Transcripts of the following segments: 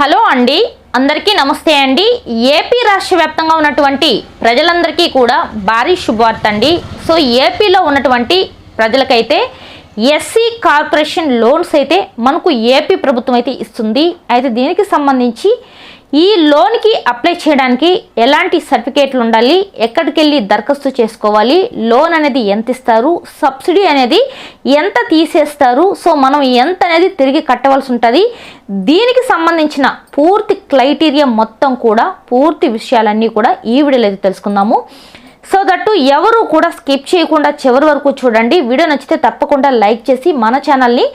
Hello అండి. అందరికీ నమస్తే అండి. ఏపీ రాష్ట్ర వ్యాప్తంగా ఉన్నటువంటి ప్రజలందరికీ కూడా భారీ శుభవార్త అండి. సో ఏపీలో ఉన్నటువంటి ప్రజలకైతే ఎస్సీ కార్పొరేషన్ లోన్స్ అయితే మనకు ఏపీ ప్రభుత్వం అయితే ఇస్తుంది. అయితే దీనికి సంబంధించి ఈ లోన్కి అప్లై చేయడానికి ఎలాంటి సర్టిఫికేట్లు ఉండాలి? ఎక్కడికి వెళ్ళి దరఖాస్తు చేసుకోవాలి? లోన్ అనేది ఎంత ఇస్తారు సబ్సిడీ అనేది ఎంత తీసేస్తారు? సో మనం ఎంత అనేది తిరిగి కట్టవలసి ఉంటుంది. దీనికి సంబంధించిన పూర్తి క్రైటీరియా మొత్తం కూడా పూర్తి విషయాలన్నీ కూడా ఈ వీడియోలో అయితే తెలుసుకుందాము. సో దట్టు ఎవరు కూడా స్కిప్ చేయకుండా చివరి వరకు చూడండి. వీడియో నచ్చితే తప్పకుండా లైక్ చేసి మన ఛానల్ని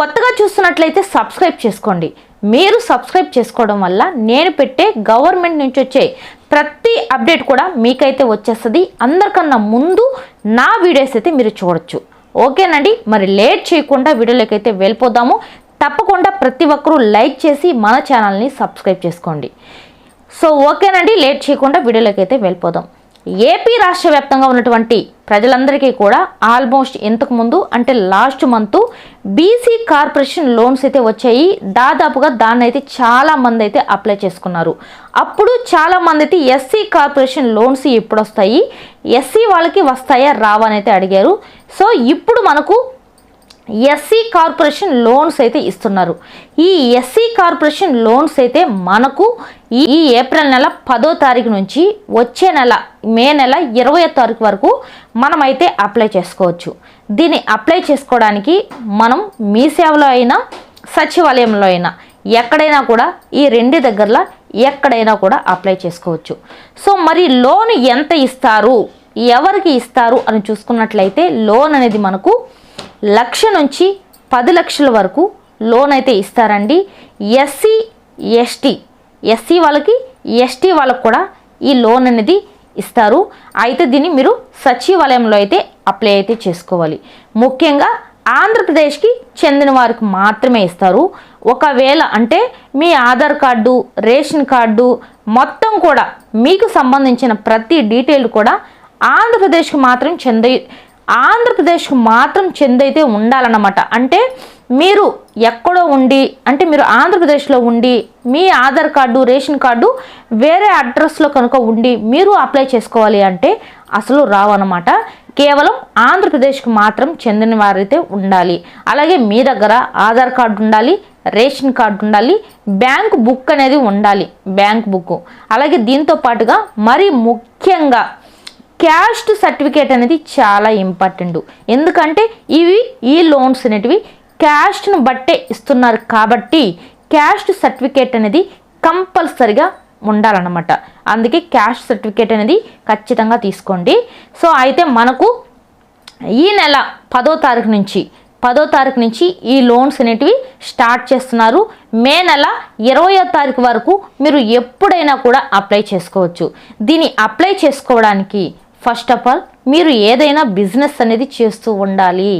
కొత్తగా చూస్తున్నట్లయితే సబ్స్క్రైబ్ చేసుకోండి. మీరు సబ్స్క్రైబ్ చేసుకోవడం వల్ల నేను పెట్టే గవర్నమెంట్ నుంచి వచ్చే ప్రతి అప్డేట్ కూడా మీకైతే వచ్చేస్తుంది. అందరికన్నా ముందు నా వీడియోస్ అయితే మీరు చూడొచ్చు. ఓకేనండి? మరి లేట్ చేయకుండా వీడియోలోకి అయితే వెళ్ళిపోదాము. తప్పకుండా ప్రతి ఒక్కరూ లైక్ చేసి మన ఛానల్ని సబ్స్క్రైబ్ చేసుకోండి. సో ఓకేనండి? లేట్ చేయకుండా వీడియోలోకి అయితే వెళ్ళిపోదాం. ఏపీ రాష్ట్ర వ్యాప్తంగా ఉన్నటువంటి ప్రజలందరికీ కూడా ఆల్మోస్ట్ ఇంతకు ముందు అంటే last month BC corporation loans అయితే వచ్చాయి. దాదాపుగా దాన్ని అయితే చాలా మంది అయితే అప్లై చేసుకున్నారు. అప్పుడు చాలా మంది అయితే ఎస్సీ కార్పొరేషన్ లోన్స్ ఎప్పుడు వస్తాయి ఎస్సీ వాళ్ళకి వస్తాయా రావా అని అయితే అడిగారు. సో ఇప్పుడు మనకు ఎస్సీ కార్పొరేషన్ లోన్స్ అయితే ఇస్తున్నారు. ఈ ఎస్సీ కార్పొరేషన్ లోన్స్ అయితే మనకు ఈ ఈ ఏప్రిల్ నెల పదో తారీఖు నుంచి వచ్చే నెల మే నెల ఇరవై తారీఖు వరకు మనమైతే అప్లై చేసుకోవచ్చు. దీన్ని అప్లై చేసుకోవడానికి మనం మీ సేవలో అయినా సచివాలయంలో అయినా ఎక్కడైనా కూడా ఈ రెండు దగ్గరలో ఎక్కడైనా కూడా అప్లై చేసుకోవచ్చు. సో మరి లోన్ ఎంత ఇస్తారు? ఎవరికి ఇస్తారు? అని చూసుకున్నట్లయితే లోన్ అనేది మనకు లక్ష నుంచి పది లక్షల వరకు లోన్ అయితే ఇస్తారండి. ఎస్సీ ఎస్టీ ఎస్సీ వాళ్ళకి ఎస్టీ వాళ్ళకి కూడా ఈ లోన్ అనేది ఇస్తారు. అయితే దీన్ని మీరు సచివాలయంలో అయితే అప్లై అయితే చేసుకోవాలి. ముఖ్యంగా ఆంధ్రప్రదేశ్కి చెందిన వారికి మాత్రమే ఇస్తారు. ఒకవేళ అంటే మీ ఆధార్ కార్డు రేషన్ కార్డు మొత్తం కూడా మీకు సంబంధించిన ప్రతి డీటెయిల్ కూడా ఆంధ్రప్రదేశ్కి మాత్రం చెంద ఆంధ్రప్రదేశ్కు మాత్రం చెందైతే ఉండాలన్నమాట. అంటే మీరు ఎక్కడో ఉండి అంటే మీరు ఆంధ్రప్రదేశ్లో ఉండి మీ ఆధార్ కార్డు రేషన్ కార్డు వేరే అడ్రస్లో కనుక ఉండి మీరు అప్లై చేసుకోవాలి అంటే అసలు రావన్నమాట కేవలం ఆంధ్రప్రదేశ్కి మాత్రం చెందిన వారైతే ఉండాలి. అలాగే మీ దగ్గర ఆధార్ కార్డు ఉండాలి రేషన్ కార్డు ఉండాలి బ్యాంక్ బుక్ అనేది ఉండాలి బ్యాంక్ బుక్ అలాగే దీంతో పాటుగా మరి ముఖ్యంగా క్యాస్ట్ సర్టిఫికేట్ అనేది చాలా ఇంపార్టెంట్. ఎందుకంటే ఇవి ఈ లోన్స్ అనేటివి క్యాస్ట్ను బట్టే ఇస్తున్నారు కాబట్టి క్యాస్ట్ సర్టిఫికేట్ అనేది కంపల్సరిగా ఉండాలన్నమాట. అందుకే క్యాస్ట్ సర్టిఫికేట్ అనేది ఖచ్చితంగా తీసుకోండి. సో అయితే మనకు ఈ నెల పదో తారీఖు నుంచి పదో తారీఖు నుంచి ఈ లోన్స్ అనేటివి స్టార్ట్ చేస్తున్నారు. మే నెల ఇరవయో తారీఖు వరకు మీరు ఎప్పుడైనా కూడా అప్లై చేసుకోవచ్చు. దీన్ని అప్లై చేసుకోవడానికి ఫస్ట్ ఆఫ్ ఆల్ మీరు ఏదైనా బిజినెస్ అనేది చేస్తూ ఉండాలి.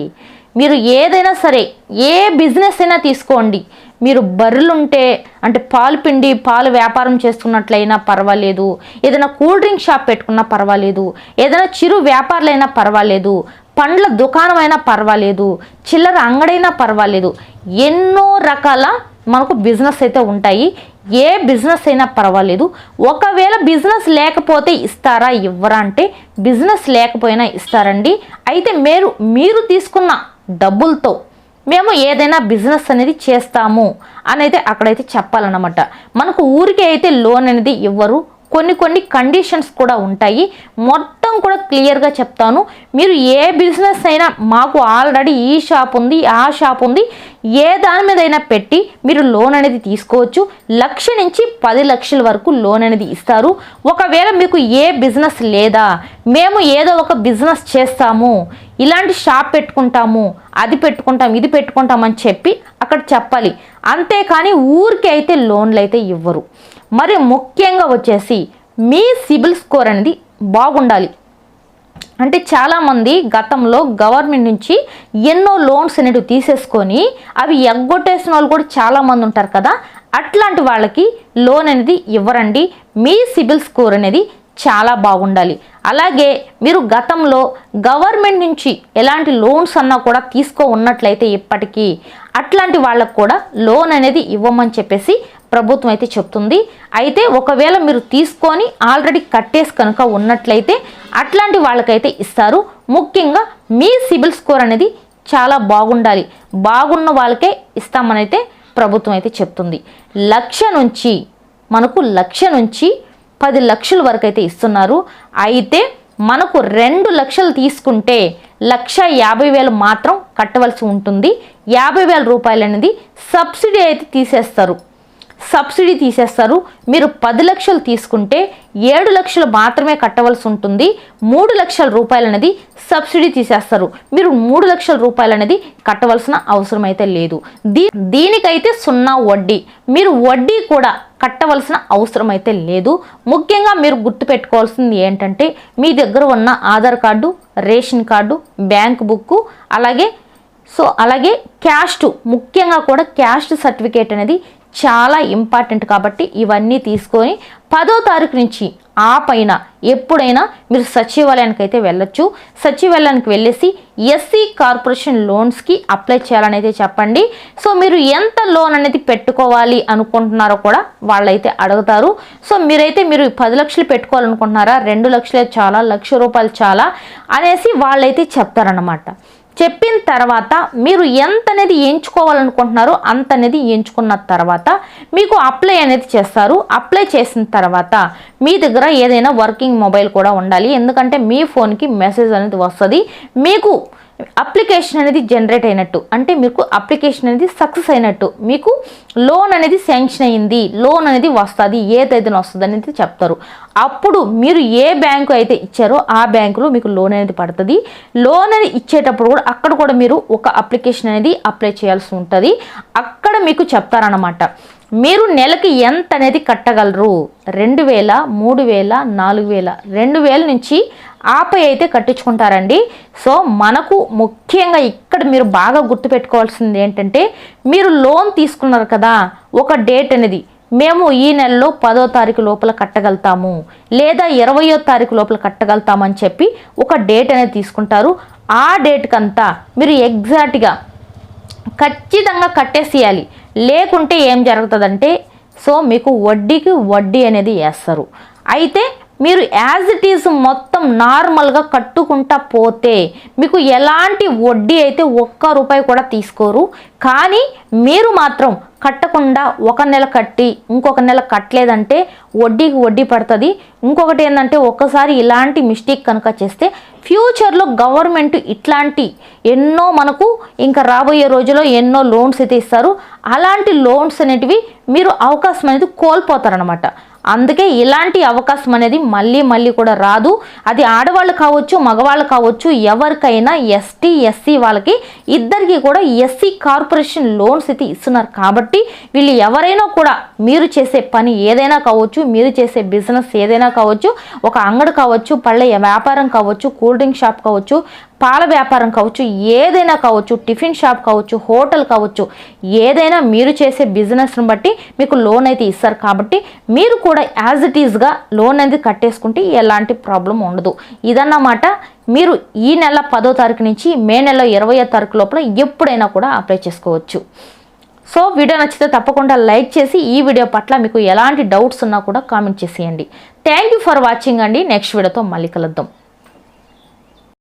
మీరు ఏదైనా సరే ఏ బిజినెస్ అయినా తీసుకోండి. మీరు బర్రెలుంటే అంటే పాలు పిండి పాలు వ్యాపారం చేస్తున్నట్లయినా పర్వాలేదు. ఏదైనా కూల్ డ్రింక్ షాప్ పెట్టుకున్నా పర్వాలేదు. ఏదైనా చిరు వ్యాపారులైనా పర్వాలేదు. పండ్ల దుకాణం అయినా పర్వాలేదు. చిల్లర అంగడైనా పర్వాలేదు. ఎన్నో రకాల మనకు బిజినెస్ అయితే ఉంటాయి. ఏ బిజినెస్ అయినా పర్వాలేదు. ఒకవేళ బిజినెస్ లేకపోతే ఇస్తారా? ఇవ్వరా అంటే బిజినెస్ లేకపోయినా ఇస్తారండి. అయితే మీరు మీరు తీసుకున్న డబ్బులతో మేము ఏదైనా బిజినెస్ అనేది చేస్తాము అనేది అక్కడైతే చెప్పాలన్నమాట. మనకు ఊరికే అయితే లోన్ అనేది ఇవ్వరు కొన్ని కొన్ని కండిషన్స్ కూడా ఉంటాయి. మొత్తం కూడా క్లియర్గా చెప్తాను. మీరు ఏ బిజినెస్ అయినా మాకు ఆల్రెడీ ఈ షాప్ ఉంది ఆ షాప్ ఉంది. ఏ దాని మీద అయినా పెట్టి మీరు లోన్ అనేది తీసుకోవచ్చు. లక్ష నుంచి పది లక్షల వరకు లోన్ అనేది ఇస్తారు. ఒకవేళ మీకు ఏ బిజినెస్ లేదా మేము ఏదో ఒక బిజినెస్ చేస్తాము. ఇలాంటి షాప్ పెట్టుకుంటాము అది పెట్టుకుంటాం ఇది పెట్టుకుంటాం అని చెప్పి అక్కడ చెప్పాలి. అంతేకాని ఊరికి అయితే లోన్లు అయితే ఇవ్వరు. మరి ముఖ్యంగా వచ్చేసి మీ సిబిల్ స్కోర్ అనేది బాగుండాలి. అంటే చాలామంది గతంలో గవర్నమెంట్ నుంచి ఎన్నో లోన్స్ అనేటివి తీసేసుకొని అవి ఎగ్గొట్టేసిన వాళ్ళు కూడా చాలామంది ఉంటారు కదా. అట్లాంటి వాళ్ళకి లోన్ అనేది ఇవ్వరండి. మీ సిబిల్ స్కోర్ అనేది చాలా బాగుండాలి. అలాగే మీరు గతంలో గవర్నమెంట్ నుంచి ఎలాంటి లోన్స్ అన్నా కూడా తీసుకో ఉన్నట్లయితే ఇప్పటికీ అట్లాంటి వాళ్ళకు కూడా లోన్ అనేది ఇవ్వమని చెప్పేసి ప్రభుత్వం అయితే చెప్తుంది. అయితే ఒకవేళ మీరు తీసుకొని ఆల్రెడీ కట్టేసి కనుక ఉన్నట్లయితే అట్లాంటి వాళ్ళకైతే ఇస్తారు. ముఖ్యంగా మీ సిబిల్ స్కోర్ అనేది చాలా బాగుండాలి. బాగున్న వాళ్ళకే ఇస్తామనైతే ప్రభుత్వం అయితే చెప్తుంది. లక్ష నుంచి మనకు లక్ష నుంచి పది లక్షల వరకు అయితే ఇస్తున్నారు. అయితే మనకు రెండు లక్షలు తీసుకుంటే లక్ష యాభై వేలు మాత్రం కట్టవలసి ఉంటుంది. యాభై వేల రూపాయలు అనేది సబ్సిడీ అయితే తీసేస్తారు. సబ్సిడీ తీసేస్తారు. మీరు పది లక్షలు తీసుకుంటే ఏడు లక్షలు మాత్రమే కట్టవలసి ఉంటుంది. మూడు లక్షల రూపాయలు అనేది సబ్సిడీ తీసేస్తారు. మీరు మూడు లక్షల రూపాయలు అనేది కట్టవలసిన అవసరం అయితే లేదు. దీ దీనికైతే సున్నా వడ్డీ. మీరు వడ్డీ కూడా కట్టవలసిన అవసరం అయితే లేదు. ముఖ్యంగా మీరు గుర్తుపెట్టుకోవాల్సింది ఏంటంటే మీ దగ్గర ఉన్న Aadhaar card ration card bank book అలాగే సో అలాగే క్యాస్ట్ ముఖ్యంగా కూడా క్యాస్ట్ సర్టిఫికేట్ అనేది చాలా ఇంపార్టెంట్ కాబట్టి ఇవన్నీ తీసుకొని పదో తారీఖు నుంచి ఆ పైన ఎప్పుడైనా మీరు సచివాలయానికి అయితే వెళ్ళొచ్చు. సచివాలయానికి వెళ్ళేసి ఎస్సీ కార్పొరేషన్ లోన్స్కి అప్లై చేయాలని అయితే చెప్పండి. సో మీరు ఎంత లోన్ అనేది పెట్టుకోవాలి అనుకుంటున్నారో కూడా వాళ్ళైతే అడుగుతారు. సో మీరైతే మీరు పది లక్షలు పెట్టుకోవాలనుకుంటున్నారా? రెండు లక్షలే చాలా లక్ష రూపాయలు చాలా అనేసి వాళ్ళైతే చెప్తారనమాట చెప్పిన తర్వాత మీరు ఎంత అనేది ఎంచుకోవాలనుకుంటున్నారో అంత అనేది ఎంచుకున్న తర్వాత మీకు అప్లై అనేది చేస్తారు. అప్లై చేసిన తర్వాత మీ దగ్గర ఏదైనా వర్కింగ్ మొబైల్ కూడా ఉండాలి. ఎందుకంటే మీ ఫోన్కి మెసేజ్ అనేది వస్తుంది. మీకు అప్లికేషన్ అనేది జనరేట్ అయినట్టు. అంటే మీకు అప్లికేషన్ అనేది సక్సెస్ అయినట్టు. మీకు లోన్ అనేది శాంక్షన్ అయింది లోన్ అనేది వస్తుంది. ఏ తేదీన వస్తుంది అనేది చెప్తారు. అప్పుడు మీరు ఏ బ్యాంకు అయితే ఇచ్చారో ఆ బ్యాంకులో మీకు లోన్ అనేది పడుతుంది. లోన్ అనేది ఇచ్చేటప్పుడు కూడా అక్కడ కూడా మీరు ఒక అప్లికేషన్ అనేది అప్లై చేయాల్సి ఉంటుంది. అక్కడ మీకు చెప్తారనమాట మీరు నెలకి ఎంత అనేది కట్టగలరు? రెండు వేల మూడు వేల నాలుగు వేల. రెండు వేల నుంచి ఆపై అయితే కట్టించుకుంటారండి. సో మనకు ముఖ్యంగా ఇక్కడ మీరు బాగా గుర్తుపెట్టుకోవాల్సింది ఏంటంటే మీరు లోన్ తీసుకున్నారు కదా ఒక డేట్ అనేది. మేము ఈ నెలలో పదో తారీఖు లోపల కట్టగలుగుతాము లేదా ఇరవయో తారీఖు లోపల కట్టగలుగుతామని చెప్పి ఒక డేట్ అనేది తీసుకుంటారు. ఆ డేట్కంతా మీరు ఎగ్జాక్ట్గా ఖచ్చితంగా కట్టేసేయాలి. లేకుంటే ఏం జరుగుతుందంటే సో మీకు వడ్డీకి వడ్డీ అనేది వేస్తారు. అయితే మీరు యాజ్ ఇట్ ఈస్ మొత్తం నార్మల్గా కట్టుకుంటా పోతే మీకు ఎలాంటి వడ్డీ అయితే ఒక్క రూపాయి కూడా తీసుకోరు. కానీ మీరు మాత్రం కట్టకుండా ఒక నెల కట్టి ఇంకొక నెల కట్టలేదంటే వడ్డీకి వడ్డీ పడుతుంది. ఇంకొకటి ఏంటంటే ఒక్కసారి ఇలాంటి మిస్టేక్ కనుక చేస్తే ఫ్యూచర్లో గవర్నమెంట్ ఇట్లాంటి ఎన్నో మనకు ఇంకా రాబోయే రోజుల్లో ఎన్నో లోన్స్ అయితే ఇస్తారు. అలాంటి లోన్స్ అనేటివి మీరు అవకాశం అనేది కోల్పోతారనమాట అందుకే ఇలాంటి అవకాశం అనేది మళ్ళీ మళ్ళీ కూడా రాదు. అది ఆడవాళ్ళు కావచ్చు మగవాళ్ళు కావచ్చు ఎవరికైనా ఎస్టీ ఎస్సీ వాళ్ళకి ఇద్దరికి కూడా ఎస్సీ కార్పొరేషన్ లోన్స్ అయితే ఇస్తున్నారు. కాబట్టి వీళ్ళు ఎవరైనా కూడా మీరు చేసే పని ఏదైనా కావచ్చు మీరు చేసే బిజినెస్ ఏదైనా కావచ్చు ఒక అంగడి కావచ్చు పళ్ళ వ్యాపారం కావచ్చు కూల్ డ్రింక్ షాప్ కావచ్చు పాల వ్యాపారం కావచ్చు ఏదైనా కావచ్చు టిఫిన్ షాప్ కావచ్చు హోటల్ కావచ్చు ఏదైనా మీరు చేసే బిజినెస్ని బట్టి మీకు లోన్ అయితే ఇస్తారు. కాబట్టి మీరు కూడా యాజ్ ఇట్ ఈజ్గా లోన్ అనేది కట్టేసుకుంటే ఎలాంటి ప్రాబ్లం ఉండదు. ఇదన్నమాట మీరు ఈ నెల పదో తారీఖు నుంచి మే నెల ఇరవయో తారీఖు లోపల ఎప్పుడైనా కూడా అప్లై చేసుకోవచ్చు. సో వీడియో నచ్చితే తప్పకుండా లైక్ చేసి ఈ వీడియో పట్ల మీకు ఎలాంటి డౌట్స్ ఉన్నా కూడా కామెంట్ చేసేయండి. థ్యాంక్ యూ ఫర్ వాచింగ్ అండి. నెక్స్ట్ వీడియోతో మళ్ళీ కలుద్దాం.